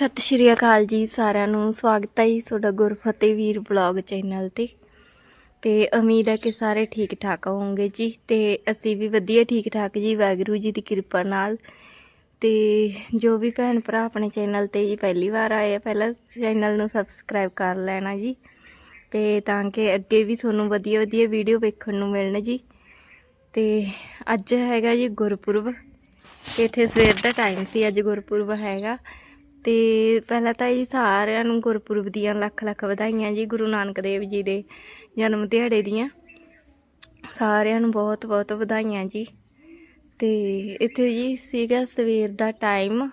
ਸਤਿ ਸ਼੍ਰੀ ਅਕਾਲ ਜੀ ਸਾਰਿਆਂ ਨੂੰ। ਸਵਾਗਤ ਹੈ ਜੀ ਤੁਹਾਡਾ ਗੁਰਫਤਿਹ ਵੀਰ ਬਲੌਗ ਚੈਨਲ ਤੇ। ਤੇ ਉਮੀਦ ਹੈ ਕਿ ਸਾਰੇ ਠੀਕ ਠਾਕ ਹੋਵੋਗੇ ਜੀ। ਤੇ ਅਸੀਂ ਵੀ ਵਧੀਆ ਠੀਕ ਠਾਕ ਜੀ, ਵਾਹਿਗੁਰੂ ਜੀ ਦੀ ਕਿਰਪਾ ਨਾਲ। ਤੇ ਜੋ ਵੀ ਭੈਣ ਭਰਾ ਆਪਣੇ ਚੈਨਲ ਤੇ ਜੀ ਪਹਿਲੀ ਵਾਰ ਆਏ ਆ, ਪਹਿਲਾਂ ਚੈਨਲ ਨੂੰ ਸਬਸਕ੍ਰਾਈਬ ਕਰ ਲੈਣਾ ਜੀ। ਤੇ ਤਾਂ ਕਿ ਅੱਗੇ ਵੀ ਤੁਹਾਨੂੰ ਵਧੀਆ ਵਧੀਆ ਵੀਡੀਓ ਵੇਖਣ ਨੂੰ ਮਿਲਣ ਜੀ। ਤੇ ਅੱਜ ਹੈਗਾ ਜੀ ਗੁਰਪੁਰਬ। ਤੇ ਇੱਥੇ ਸਵੇਰ ਦਾ ਟਾਈਮ ਸੀ, ਅੱਜ ਗੁਰਪੁਰਬ ਹੈਗਾ। ਤੇ ਪਹਿਲਾਂ ਤਾਂ ਜੀ ਸਾਰਿਆਂ ਨੂੰ ਗੁਰਪੁਰਬ ਦੀਆਂ ਲੱਖ ਲੱਖ ਵਧਾਈਆਂ ਜੀ, ਗੁਰੂ ਨਾਨਕ ਦੇਵ ਜੀ ਦੇ ਜਨਮ ਦਿਹਾੜੇ ਦੀਆਂ। ਸਾਰਿਆਂ ਨੂੰ ਬਹੁਤ ਬਹੁਤ ਵਧਾਈਆਂ ਜੀ। ਤੇ ਇੱਥੇ ਜੀ ਸੀਗਾ ਸਵੇਰ ਦਾ ਟਾਈਮ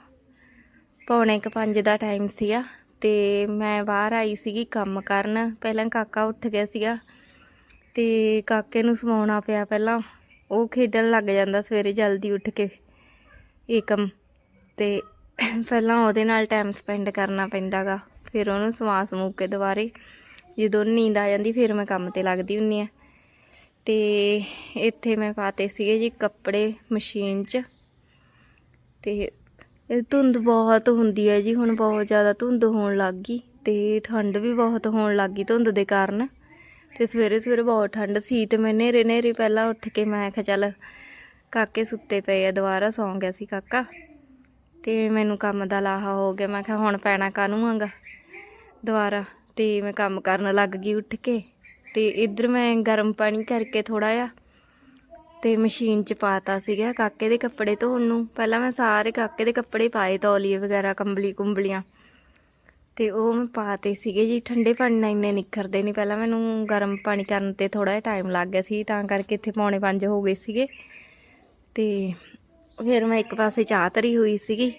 ਪੌਣੇ ਕੁ ਪੰਜ ਦਾ ਟਾਈਮ ਸੀਗਾ। ਤੇ ਮੈਂ ਬਾਹਰ ਆਈ ਸੀਗੀ ਕੰਮ ਕਰਨ। ਪਹਿਲਾਂ ਕਾਕਾ ਉੱਠ ਗਿਆ ਸੀਗਾ। ਤੇ ਕਾਕੇ ਨੂੰ ਸਵਾਉਣਾ ਪਿਆ ਪਹਿਲਾਂ। ਉਹ ਖੇਡਣ ਲੱਗ ਜਾਂਦਾ ਸਵੇਰੇ ਜਲਦੀ ਉੱਠ ਕੇ ਏਕਮ। ਤੇ ਪਹਿਲਾਂ ਉਹਦੇ ਨਾਲ ਟਾਈਮ ਸਪੈਂਡ ਕਰਨਾ ਪੈਂਦਾਗਾ, ਫਿਰ ਉਹਨੂੰ ਸਵਾ ਸਮੂਕ ਕੇ ਦੁਬਾਰੇ, ਜਦੋਂ ਨੀਂਦ ਆ ਜਾਂਦੀ ਫਿਰ ਮੈਂ ਕੰਮ ਤੇ ਲੱਗਦੀ ਹੁੰਨੀ ਆ। ਤੇ ਇੱਥੇ ਮੈਂ ਪਾਤੇ ਸੀਗੇ ਜੀ ਕੱਪੜੇ ਮਸ਼ੀਨ 'ਚ, ਤੇ ਧੁੰਦ ਬਹੁਤ ਹੁੰਦੀ ਹੈ ਜੀ, ਹੁਣ ਬਹੁਤ ਜ਼ਿਆਦਾ ਧੁੰਦ ਹੋਣ ਲੱਗ ਗਈ, ਤੇ ਠੰਡ ਵੀ ਬਹੁਤ ਹੋਣ ਲੱਗ ਗਈ ਧੁੰਦ ਦੇ ਕਾਰਨ। ਤੇ ਸਵੇਰੇ ਸਵੇਰੇ ਬਹੁਤ ਠੰਡ ਸੀ, ਤੇ ਮੈਂ ਨੇਰੇ ਨੇਰੇ ਪਹਿਲਾਂ ਉੱਠ ਕੇ ਮੈਂ ਕਿਹਾ ਚੱਲ ਕਾਕੇ ਸੁੱਤੇ ਪਏ ਆ, ਦੁਬਾਰਾ ਸੌਂ ਗਿਆ ਸੀ ਕਾਕਾ। ਤੇ ਮੈਨੂੰ ਕੰਮ ਦਾ ਲਾਹਾ ਹੋ ਗਿਆ। ਮੈਂ ਕਿਹਾ, ਹੁਣ ਪੈਣਾ ਕਾਹਨੂੰ ਆਂਗਾ? ਦੁਬਾਰਾ ਤੇ ਮੈਂ ਕੰਮ ਕਰਨ ਲੱਗ ਗਈ ਉੱਠ ਕੇ। ਤੇ ਇੱਧਰ ਮੈਂ ਗਰਮ ਪਾਣੀ ਕਰਕੇ ਥੋੜਾ ਜਿਹਾ ਤੇ ਮਸ਼ੀਨ 'ਚ ਪਾਤਾ ਸੀਗਾ ਕਾਕੇ ਦੇ ਕੱਪੜੇ ਧੋਣ ਨੂੰ। ਪਹਿਲਾਂ ਮੈਂ ਸਾਰੇ ਕਾਕੇ ਦੇ ਕੱਪੜੇ ਪਾਏ ਤੌਲੀਏ ਵਗੈਰਾ, ਕੰਬਲੀ ਕੁੰਬਲੀਆਂ। ਤੇ ਉਹ ਮੈਂ ਪਾਤੇ ਸੀਗੇ ਜੀ, ਠੰਡੇ ਪਾਣੀ ਨਾਲ ਇੰਨੇ ਨਿਖਰਦੇ ਨਹੀਂ ਪਹਿਲਾਂ ਮੈਨੂੰ ਗਰਮ ਪਾਣੀ ਕਰਨ ਤੇ ਥੋੜਾ ਜਿਹਾ ਟਾਈਮ ਲੱਗ ਗਿਆ ਸੀ, ਤਾਂ ਕਰਕੇ ਇੱਥੇ ਪੌਣੇ 5 ਹੋ ਗਏ ਸੀਗੇ। ਤੇ ਫਿਰ ਮੈਂ ਇੱਕ ਪਾਸੇ ਚਾਹ ਧਰੀ ਹੋਈ ਸੀਗੀ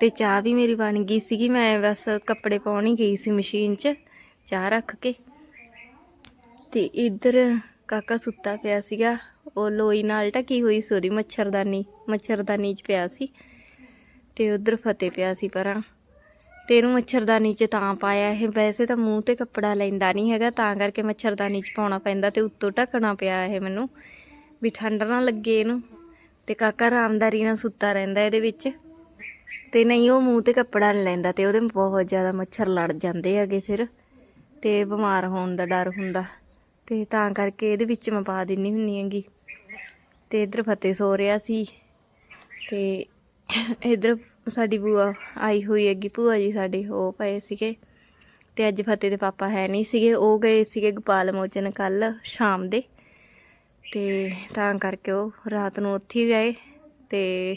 ਤੇ ਚਾਹ ਵੀ ਮੇਰੀ ਬਣ ਗਈ ਸੀਗੀ। ਮੈਂ ਬਸ ਕੱਪੜੇ ਪਾਉਣ ਹੀ ਗਈ ਸੀ ਮਸ਼ੀਨ 'ਚ, ਚਾਹ ਰੱਖ ਕੇ। ਤੇ ਇੱਧਰ ਕਾਕਾ ਸੁੱਤਾ ਪਿਆ ਸੀਗਾ। ਉਹ ਲੋਈ ਨਾਲ ਢਕੀ ਹੋਈ ਸੀ ਉਹਦੀ ਮੱਛਰਦਾਨੀ ਮੱਛਰਦਾਨੀ 'ਚ ਪਿਆ ਸੀ ਤੇ ਉਧਰ ਫਤੇ ਪਿਆ ਸੀ ਪਰਾਂ। ਤੇ ਇਹਨੂੰ ਮੱਛਰਦਾਨੀ 'ਚ ਤਾਂ ਪਾਇਆ ਇਹ। ਵੈਸੇ ਤਾਂ ਮੂੰਹ ਤੇ ਕੱਪੜਾ ਲੈਂਦਾ ਨਹੀਂ ਹੈਗਾ, ਤਾਂ ਕਰਕੇ ਮੱਛਰਦਾਨੀ 'ਚ ਪਾਉਣਾ ਪੈਂਦਾ ਤੇ ਉੱਤੋਂ ਢੱਕਣਾ ਪਿਆ ਇਹ ਮੈਨੂੰ। ਵੀ ਠੰਡ ਨਾ ਲੱਗੇ ਇਹਨੂੰ। ਤੇ ਕਾਕਾ ਆਰਾਮਦਾਰੀ ਨਾਲ ਸੁੱਤਾ ਰਹਿੰਦਾ ਇਹਦੇ ਵਿੱਚ। ਤੇ ਨਹੀਂ, ਉਹ ਮੂੰਹ ਤੇ ਕੱਪੜਾ ਨਹੀਂ ਲੈਂਦਾ ਤੇ ਉਹਦੇ ਬਹੁਤ ਜ਼ਿਆਦਾ ਮੱਛਰ ਲੜ ਜਾਂਦੇ ਹੈਗੇ ਫਿਰ। ਤੇ ਬਿਮਾਰ ਹੋਣ ਦਾ ਡਰ ਹੁੰਦਾ। ਤੇ ਤਾਂ ਕਰਕੇ ਇਹਦੇ ਵਿੱਚ ਮੈਂ ਪਾ ਦਿੰਨੀ ਹੁੰਨੀ ਹੈਗੀ। ਤੇ ਇਧਰ ਫਤਿਹ ਸੋ ਰਿਹਾ ਸੀ। ਤੇ ਇਧਰ ਸਾਡੀ ਬੂਆ ਆਈ ਹੋਈ ਹੈਗੀ। ਭੂਆ ਜੀ ਸਾਡੇ ਉਹ ਪਏ ਸੀਗੇ। ਤੇ ਅੱਜ ਫਤਿਹ ਦੇ ਪਾਪਾ ਹੈ ਨਹੀਂ ਸੀਗੇ। ਉਹ ਗਏ ਸੀਗੇ ਗੋਪਾਲ ਮੋਚਨ ਕੱਲ ਸ਼ਾਮ ਦੇ। ਤੇ ਤਾਂ ਕਰਕੇ ਉਹ ਰਾਤ ਨੂੰ ਉੱਥੇ ਹੀ ਰਹੇ ਤੇ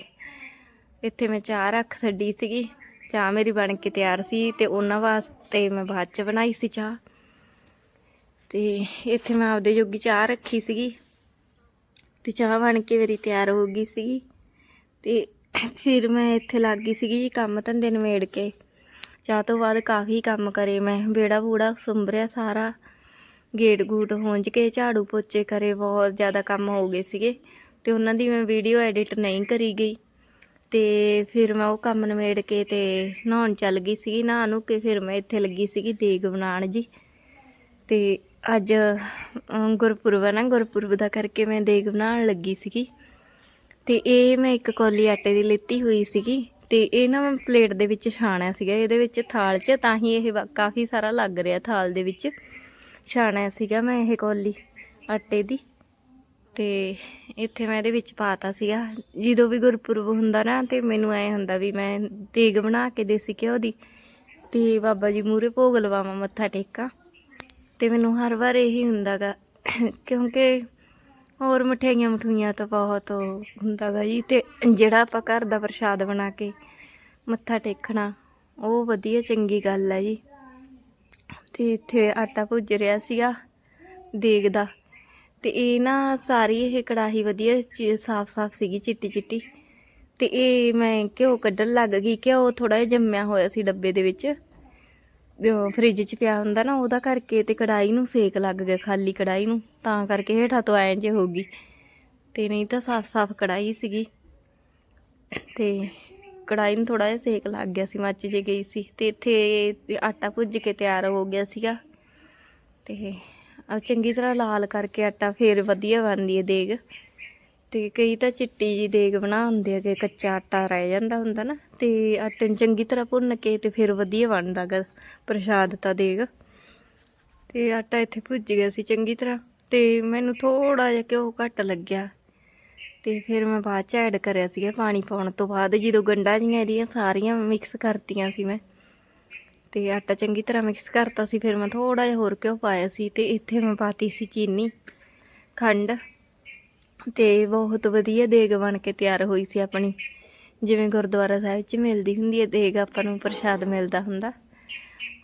ਇੱਥੇ ਮੈਂ ਚਾਹ ਰੱਖ ਛੱਡੀ ਸੀਗੀ। ਚਾਹ ਮੇਰੀ ਬਣ ਕੇ ਤਿਆਰ ਸੀ ਤੇ ਉਹਨਾਂ ਵਾਸਤੇ ਮੈਂ ਬਾਅਦ ਚ ਬਣਾਈ ਸੀ ਚਾਹ। ਤੇ ਇੱਥੇ ਮੈਂ ਆਪਦੇ ਜੋਗੀ ਚਾਹ ਰੱਖੀ ਸੀਗੀ ਤੇ ਚਾਹ ਬਣ ਕੇ ਮੇਰੀ ਤਿਆਰ ਹੋ ਗਈ ਸੀਗੀ। ਤੇ ਫਿਰ ਮੈਂ ਇੱਥੇ ਲੱਗ ਗਈ ਸੀਗੀ ਜੀ ਕੰਮ ਧੰਦੇ ਨਿਮੇੜ ਕੇ। ਚਾਹ ਤੋਂ ਬਾਅਦ ਕਾਫੀ ਕੰਮ ਕਰੇ ਮੈਂ ਬੇੜਾ ਬੂੜਾ ਸੁੰਬਰਿਆ ਸਾਰਾ। ਗੇਟ ਗੂਟ ਹੁੰਜ ਕੇ ਝਾੜੂ ਪੋਚੇ ਕਰੇ, ਬਹੁਤ ਜ਼ਿਆਦਾ ਕੰਮ ਹੋ ਗਏ ਸੀਗੇ। ਤੇ ਉਹਨਾਂ ਦੀ ਮੈਂ ਵੀਡੀਓ ਐਡਿਟ ਨਹੀਂ ਕਰੀ ਗਈ। ਤੇ ਫਿਰ ਮੈਂ ਉਹ ਕੰਮ ਨਿਮੇੜ ਕੇ ਤੇ ਨਹਾਉਣ ਚੱਲ ਗਈ ਸੀਗੀ ਨਹਾ ਨੂੰ ਕੇ ਫਿਰ ਮੈਂ ਇੱਥੇ ਲੱਗੀ ਸੀਗੀ ਦੇਗ ਬਣਾਉਣ ਜੀ। ਤੇ ਅੱਜ ਗੁਰਪੁਰਬ ਹੈ ਨਾ, ਗੁਰਪੁਰਬ ਦਾ ਕਰਕੇ ਮੈਂ ਦੇਗ ਬਣਾਉਣ ਲੱਗੀ ਸੀਗੀ। ਤੇ ਇਹ ਮੈਂ ਇੱਕ ਕੌਲੀ ਆਟੇ ਦੀ ਲਿੱਤੀ ਹੋਈ ਸੀਗੀ। ਤੇ ਇਹ ਨਾ ਮੈਂ ਪਲੇਟ ਦੇ ਵਿੱਚ ਛਾਣਿਆ ਸੀਗਾ, ਇਹਦੇ ਵਿੱਚ ਥਾਲ 'ਚ, ਤਾਂ ਹੀ ਇਹ ਵਾ- ਕਾਫੀ ਸਾਰਾ ਲੱਗ ਰਿਹਾ ਥਾਲ ਦੇ ਵਿੱਚ। ਛਾਣਿਆ ਸੀਗਾ ਮੈਂ ਇਹ ਕੌਲੀ ਆਟੇ ਦੀ। ਤੇ ਇੱਥੇ ਮੈਂ ਇਹਦੇ ਵਿੱਚ ਪਾਤਾ ਸੀਗਾ। ਜਦੋਂ ਵੀ ਗੁਰਪੁਰਬ ਹੁੰਦਾ ਨਾ ਤੇ ਮੈਨੂੰ ਐ ਹੁੰਦਾ ਵੀ ਮੈਂ ਤੇਗ ਬਣਾ ਕੇ ਦੇਸੀ ਘਿਓ ਦੀ ਤੇ ਬਾਬਾ ਜੀ ਮੂਰੇ ਭੋਗ ਲਵਾਵਾਂ, ਮੱਥਾ ਟੇਕਾਂ। ਤੇ ਮੈਨੂੰ ਹਰ ਵਾਰ ਇਹੀ ਹੁੰਦਾਗਾ, ਕਿਉਂਕਿ ਹੋਰ ਮਠਿਆਈਆਂ ਮਠੂਈਆਂ ਤਾਂ ਬਹੁਤ ਹੁੰਦਾਗਾ ਜੀ। ਤੇ ਜਿਹੜਾ ਆਪਾਂ ਘਰ ਦਾ ਪ੍ਰਸ਼ਾਦ ਬਣਾ ਕੇ ਮੱਥਾ ਟੇਕਣਾ, ਉਹ ਵਧੀਆ ਚੰਗੀ ਗੱਲ ਹੈ ਜੀ। ਤੇ ਇੱਥੇ ਆਟਾ ਭੁੱਜ ਰਿਹਾ ਸੀਗਾ ਦੇਗ ਦਾ ਤੇ ਇਹ ਨਾ ਸਾਰੀ ਇਹ ਕੜਾਹੀ ਵਧੀਆ ਸਾਫ਼-ਸਾਫ਼ ਸੀਗੀ ਚਿੱਟੀ ਚਿੱਟੀ ਤੇ ਇਹ ਮੈਂ ਘਿਓ ਕੱਢਣ ਲੱਗ ਗਈ। ਘਿਓ ਥੋੜਾ ਜਿਹਾ ਜੰਮਿਆ ਹੋਇਆ ਸੀ ਡੱਬੇ ਦੇ ਵਿੱਚ। ਉਹ ਫ੍ਰਿਜ 'ਚ ਪਿਆ ਹੁੰਦਾ ਨਾ, ਉਹਦਾ ਕਰਕੇ ਤੇ ਕੜਾਈ ਨੂੰ ਸੇਕ ਲੱਗ ਗਿਆ ਖਾਲੀ ਕੜਾਈ ਨੂੰ। ਤਾਂ ਕਰਕੇ ਹੇਠਾਂ ਤੋਂ ਐਂ ਜੇ ਹੋ ਗਈ। ਤੇ ਨਹੀਂ ਤਾਂ ਸਾਫ਼-ਸਾਫ਼ ਕੜਾਈ ਸੀਗੀ। ਤੇ ਕੜਾਈ ਨੂੰ ਥੋੜਾ ਜਿਹਾ ਸੇਕ ਲੱਗ ਗਿਆ ਸੀ, ਮੱਚ ਜੇ ਗਈ ਸੀ ਤੇ ਇੱਥੇ ਆਟਾ ਭੁੱਜ ਕੇ ਤਿਆਰ ਹੋ ਗਿਆ ਸੀਗਾ। ਤੇ ਚੰਗੀ ਤਰ੍ਹਾਂ ਲਾਲ ਕਰਕੇ ਆਟਾ ਫੇਰ ਵਧੀਆ ਬਣਦੀ ਹੈ ਦੇਗ। ਤੇ ਕਈ ਤਾਂ ਚਿੱਟੀ ਜੀ ਦੇਗ ਬਣਾ ਹੁੰਦੇ ਆ ਕਿ ਕੱਚਾ ਆਟਾ ਰਹਿ ਜਾਂਦਾ ਹੁੰਦਾ ਨਾ, ਤੇ ਆਟੇ ਨੂੰ ਚੰਗੀ ਤਰ੍ਹਾਂ ਭੁੰਨ ਕੇ ਤੇ ਫਿਰ ਵਧੀਆ ਬਣਦਾ ਗਾ ਪ੍ਰਸ਼ਾਦ ਤਾਂ ਦੇਗ। ਤੇ ਆਟਾ ਇੱਥੇ ਭੁੱਜ ਗਿਆ ਸੀ ਚੰਗੀ ਤਰ੍ਹਾਂ, ਤੇ ਮੈਨੂੰ ਥੋੜਾ ਜਿਹਾ ਘਿਓ ਘੱਟ ਲੱਗਿਆ। ਤੇ ਫਿਰ ਮੈਂ ਬਾਅਦ ਚ ਐਡ ਕਰਿਆ ਸੀਗਾ ਪਾਣੀ ਪਾਉਣ ਤੋਂ ਬਾਅਦ, ਜਦੋਂ ਗੰਢਾਂ ਜੀਆਂ ਇਹਦੀਆਂ ਸਾਰੀਆਂ ਮਿਕਸ ਕਰਤੀਆਂ ਸੀ ਮੈਂ। ਤੇ ਆਟਾ ਚੰਗੀ ਤਰ੍ਹਾਂ ਮਿਕਸ ਕਰਤਾ ਸੀ, ਫਿਰ ਮੈਂ ਥੋੜਾ ਜਿਹਾ ਹੋਰ ਘਿਓ ਪਾਇਆ ਸੀ ਤੇ ਇੱਥੇ ਮੈਂ ਪਾਤੀ ਸੀ ਚੀਨੀ, ਖੰਡ ਤੇ ਬਹੁਤ ਵਧੀਆ ਦੇਗ ਬਣ ਕੇ ਤਿਆਰ ਹੋਈ ਸੀ ਆਪਣੀ। ਜਿਵੇਂ ਗੁਰਦੁਆਰਾ ਸਾਹਿਬ 'ਚ ਮਿਲਦੀ ਹੁੰਦੀ ਹੈ, ਦੇਗ ਆਪਾਂ ਨੂੰ ਪ੍ਰਸ਼ਾਦ ਮਿਲਦਾ ਹੁੰਦਾ।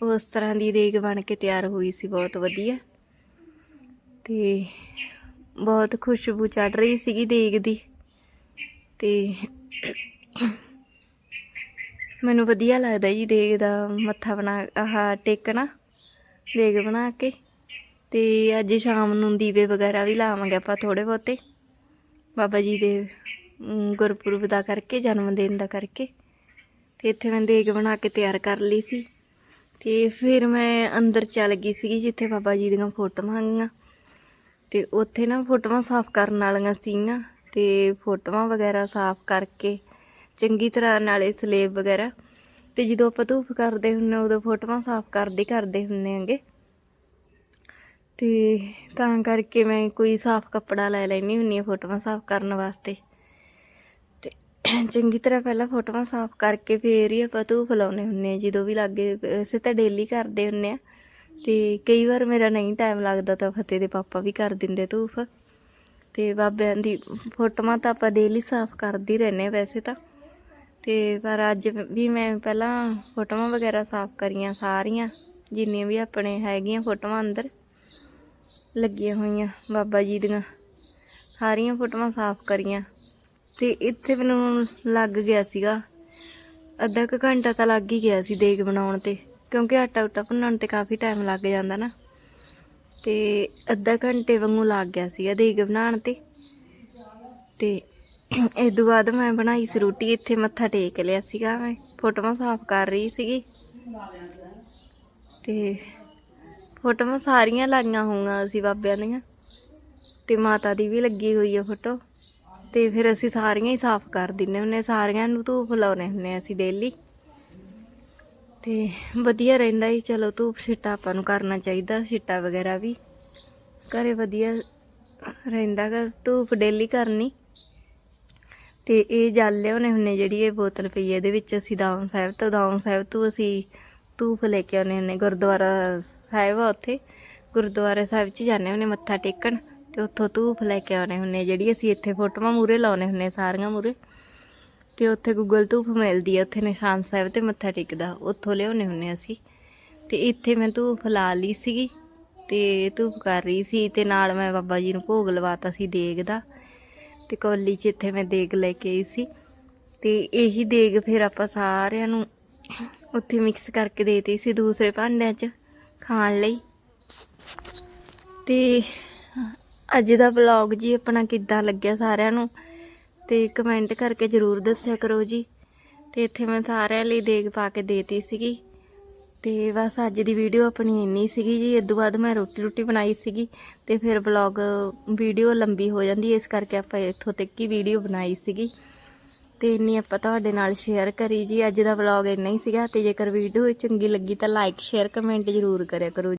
ਉਸ ਤਰ੍ਹਾਂ ਦੀ ਦੇਗ ਬਣ ਕੇ ਤਿਆਰ ਹੋਈ ਸੀ, ਬਹੁਤ ਵਧੀਆ। ਤੇ ਬਹੁਤ ਖੁਸ਼ਬੂ ਚੜ ਰਹੀ ਸੀਗੀ ਦੇਗ ਦੀ ਤੇ ਮੈਨੂੰ ਵਧੀਆ ਲੱਗਦਾ ਜੀ ਦੇਗ ਦਾ ਮੱਥਾ ਬਣਾ, ਆਹ ਟੇਕਣਾ, ਦੇਗ ਬਣਾ ਕੇ। ਤੇ ਅੱਜ ਸ਼ਾਮ ਨੂੰ ਦੀਵੇ ਵਗੈਰਾ ਵੀ ਲਾਵਾਂਗੇ ਆਪਾਂ ਥੋੜੇ ਬਹੁਤੇ। ਬਾਬਾ ਜੀ ਦੇ ਗੁਰਪੁਰਬ ਦਾ ਕਰਕੇ, ਜਨਮ ਦਿਨ ਦਾ ਕਰਕੇ। ਤੇ ਇੱਥੇ ਮੈਂ ਦੇਗ ਬਣਾ ਕੇ ਤਿਆਰ ਕਰ ਲਈ ਸੀ। ਤੇ ਫਿਰ ਮੈਂ ਅੰਦਰ ਚੱਲ ਗਈ ਸੀਗੀ, ਜਿੱਥੇ ਬਾਬਾ ਜੀ ਦੀਆਂ ਫੋਟੋਆਂ ਹੈਗੀਆਂ ਤੇ ਉੱਥੇ ਨਾ ਫੋਟੋਆਂ ਸਾਫ਼ ਕਰਨ ਵਾਲੀਆਂ ਸੀਗੀਆਂ ਤੇ ਫੋਟੋਆਂ ਵਗੈਰਾ ਸਾਫ਼ ਕਰਕੇ ਚੰਗੀ ਤਰ੍ਹਾਂ ਨਾਲੇ ਸਲੇਬ ਵਗੈਰਾ ਤੇ ਜਦੋਂ ਆਪਾਂ ਧੂਫ ਕਰਦੇ ਹੁੰਨੇ ਉਦੋਂ ਫੋਟੋਆਂ ਸਾਫ਼ ਕਰਦੇ ਕਰਦੇ ਹੁੰਨੇ ਆਂਗੇ ਤੇ ਤਾਂ ਕਰਕੇ ਮੈਂ ਕੋਈ ਸਾਫ਼ ਕੱਪੜਾ ਲੈ ਲੈਣੀ ਹੁੰਨੀ ਆ ਫੋਟੋਆਂ ਸਾਫ਼ ਕਰਨ ਵਾਸਤੇ। ਤੇ ਚੰਗੀ ਤਰ੍ਹਾਂ ਪਹਿਲਾਂ ਫੋਟੋਆਂ ਸਾਫ਼ ਕਰਕੇ ਫੇਰ ਹੀ ਆਪਾਂ ਧੂਫ ਲਾਉਨੇ ਹੁੰਨੇ ਆ ਜਦੋਂ ਵੀ ਲੱਗੇ ਅਸੀਂ ਤਾਂ ਡੇਲੀ ਕਰਦੇ ਹੁੰਨੇ ਆ ਤੇ ਕਈ ਵਾਰ ਮੇਰਾ ਨਹੀਂ ਟਾਈਮ ਲੱਗਦਾ ਤਾਂ ਫਤਿਹ ਦੇ ਪਾਪਾ ਵੀ ਕਰ ਦਿੰਦੇ ਧੂਫ। ਤੇ ਬਾਬਿਆਂ ਦੀ ਫੋਟੋਆਂ ਤਾਂ ਆਪਾਂ ਡੇਲੀ ਸਾਫ਼ ਕਰਦੇ ਹੀ ਰਹਿੰਦੇ ਆ ਵੈਸੇ ਤਾਂ। ਤੇ ਪਰ ਅੱਜ ਵੀ ਮੈਂ ਪਹਿਲਾਂ ਫੋਟੋਆਂ ਵਗੈਰਾ ਸਾਫ਼ ਕਰੀਆਂ ਸਾਰੀਆਂ, ਜਿੰਨੀਆਂ ਵੀ ਆਪਣੇ ਹੈਗੀਆਂ ਫੋਟੋਆਂ ਅੰਦਰ ਲੱਗੀਆਂ ਹੋਈਆਂ ਬਾਬਾ ਜੀ ਦੀਆਂ, ਸਾਰੀਆਂ ਫੋਟੋਆਂ ਸਾਫ਼ ਕਰੀਆਂ। ਤੇ ਇੱਥੇ ਮੈਨੂੰ ਲੱਗ ਗਿਆ ਸੀਗਾ, ਅੱਧਾ ਕੁ ਘੰਟਾ ਤਾਂ ਲੱਗ ਹੀ ਗਿਆ ਸੀ ਦੇਗ ਬਣਾਉਣ ਤੇ। ਕਿਉਂਕਿ ਆਟਾ ਉਟਾ ਭੁੰਨਣ ਤੇ ਕਾਫੀ ਟਾਈਮ ਲੱਗ ਜਾਂਦਾ ਨਾ। ਤੇ ਅੱਧਾ ਘੰਟੇ ਵਾਂਗੂ ਲੱਗ ਗਿਆ ਸੀਗਾ ਦੇਗ ਬਣਾਉਣ ਤੇ। ਤੇ ਇਹ ਤੋਂ ਬਾਅਦ ਮੈਂ ਬਣਾਈ ਸੀ ਰੋਟੀ, ਇੱਥੇ ਮੱਥਾ ਟੇਕ ਲਿਆ ਸੀਗਾ ਮੈਂ, ਫੋਟੋਆਂ ਸਾਫ਼ ਕਰ ਰਹੀ ਸੀਗੀ। ਤੇ ਫੋਟੋਆਂ ਸਾਰੀਆਂ ਲਾਈਆਂ ਹੋਈਆਂ ਅਸੀਂ ਬਾਬਿਆਂ ਦੀਆਂ, ਤੇ ਮਾਤਾ ਦੀ ਵੀ ਲੱਗੀ ਹੋਈ ਆ ਫੋਟੋ। ਤੇ ਫਿਰ ਅਸੀਂ ਸਾਰੀਆਂ ਹੀ ਸਾਫ਼ ਕਰ ਦਿੰਨੇ ਹੁੰਨੇ ਸਾਰਿਆਂ ਨੂੰ ਧੂਫ ਲਾਉਨੇ ਹੁੰਨੇ ਅਸੀਂ ਡੇਲੀ ਤੇ ਵਧੀਆ ਰਹਿੰਦਾ ਹੀ ਚਲੋ ਧੂਪ ਛਿੱਟਾ ਆਪਾਂ ਨੂੰ ਕਰਨਾ ਚਾਹੀਦਾ ਛਿੱਟਾ ਵਗੈਰਾ ਵੀ। ਘਰੇ ਵਧੀਆ ਰਹਿੰਦਾ ਗਾ, ਧੂਪ ਡੇਲੀ ਕਰਨੀ। ਤੇ ਇਹ ਜਲ ਲਿਆਉਣੇ ਹੁੰਨੇ ਜਿਹੜੀ ਇਹ ਬੋਤਲ ਪਈ ਹੈ ਇਹਦੇ ਵਿੱਚ ਅਸੀਂ ਦਾਉਂ ਸਾਹਿਬ ਤੋਂ ਦਾਉਂ ਸਾਹਿਬ ਤੋਂ ਅਸੀਂ ਧੂਪ ਲੈ ਕੇ ਆਉਨੇ ਹੁੰਨੇ, ਗੁਰਦੁਆਰਾ ਸਾਹਿਬ ਆ ਉੱਥੇ। ਗੁਰਦੁਆਰੇ ਸਾਹਿਬ 'ਚ ਜਾਂਦੇ ਹੁੰਨੇ, ਮੱਥਾ ਟੇਕਣ। ਤੇ ਉੱਥੋਂ ਧੂਪ ਲੈ ਕੇ ਆਉਨੇ ਹੁੰਨੇ ਜਿਹੜੀ ਅਸੀਂ ਇੱਥੇ ਫੋਟੋਆਂ ਮੂਰੇ ਲਾਉਨੇ ਹੁੰਨੇ ਸਾਰੀਆਂ ਮੂਰੇ ਤੇ ਉੱਥੇ ਗੂਗਲ ਧੂਪ ਮਿਲਦੀ ਆ, ਉੱਥੇ ਨਿਸ਼ਾਨ ਸਾਹਿਬ ਤੇ ਮੱਥਾ ਟੇਕਦਾ, ਉੱਥੋਂ ਲਿਆਉਨੇ ਹੁੰਨੇ ਅਸੀਂ। ਤੇ ਇੱਥੇ ਮੈਂ ਧੂਪ ਲਾ ਲਈ ਸੀਗੀ ਤੇ ਧੂਪ ਕਰ ਰਹੀ ਸੀ ਤੇ ਨਾਲ ਮੈਂ ਬਾਬਾ ਜੀ ਨੂੰ ਭੋਗ ਲਵਾਤਾ ਸੀ ਦੇਗ ਦਾ ਤੇ ਕੌਲੀ 'ਚ ਇੱਥੇ ਮੈਂ ਦੇਗ ਲੈ ਕੇ ਆਈ ਸੀ। ਤੇ ਇਹੀ ਦੇਗ ਫਿਰ ਆਪਾਂ ਸਾਰਿਆਂ ਨੂੰ ਉੱਥੇ ਮਿਕਸ ਕਰਕੇ ਦੇਤੀ ਸੀ ਦੂਸਰੇ ਭਾਂਡਿਆਂ 'ਚ ਖਾਣ ਲਈ। ਤੇ ਅੱਜ ਦਾ ਵਲੌਗ ਜੀ ਆਪਣਾ ਕਿੱਦਾਂ ਲੱਗਿਆ ਸਾਰਿਆਂ ਨੂੰ? ਤੇ ਕਮੈਂਟ ਕਰਕੇ ਜਰੂਰ ਦੱਸਿਆ ਕਰੋ ਜੀ। ਤੇ ਇੱਥੇ ਮੈਂ ਸਾਰਿਆਂ ਲਈ ਦੇਗ ਪਾ ਕੇ ਦੇਤੀ ਸੀਗੀ। ਤੇ ਬਸ ਅੱਜ ਦੀ ਵੀਡੀਓ ਆਪਣੀ ਇੰਨੀ ਸੀਗੀ ਜੀ ਇਸ ਤੋਂ ਬਾਅਦ ਮੈਂ ਰੋਟੀ ਰੋਟੀ ਬਣਾਈ ਸੀਗੀ ਤੇ ਫਿਰ ਵਲੌਗ ਵੀਡੀਓ ਲੰਬੀ ਹੋ ਜਾਂਦੀ ਇਸ ਕਰਕੇ ਆਪਾਂ ਇੱਥੋਂ ਤੱਕ ਹੀ ਵੀਡੀਓ ਬਣਾਈ ਸੀਗੀ। ਤੇ ਇੰਨੀ ਆਪਾਂ ਤੁਹਾਡੇ ਨਾਲ ਸ਼ੇਅਰ ਕਰੀ ਜੀ, ਅੱਜ ਦਾ ਵਲੌਗ ਇੰਨਾ ਹੀ ਸੀਗਾ ਤੇ ਜੇਕਰ ਵੀਡੀਓ ਚੰਗੀ ਲੱਗੀ ਤਾਂ ਲਾਈਕ ਸ਼ੇਅਰ ਕਮੈਂਟ ਜ਼ਰੂਰ ਕਰਿਆ ਕਰੋ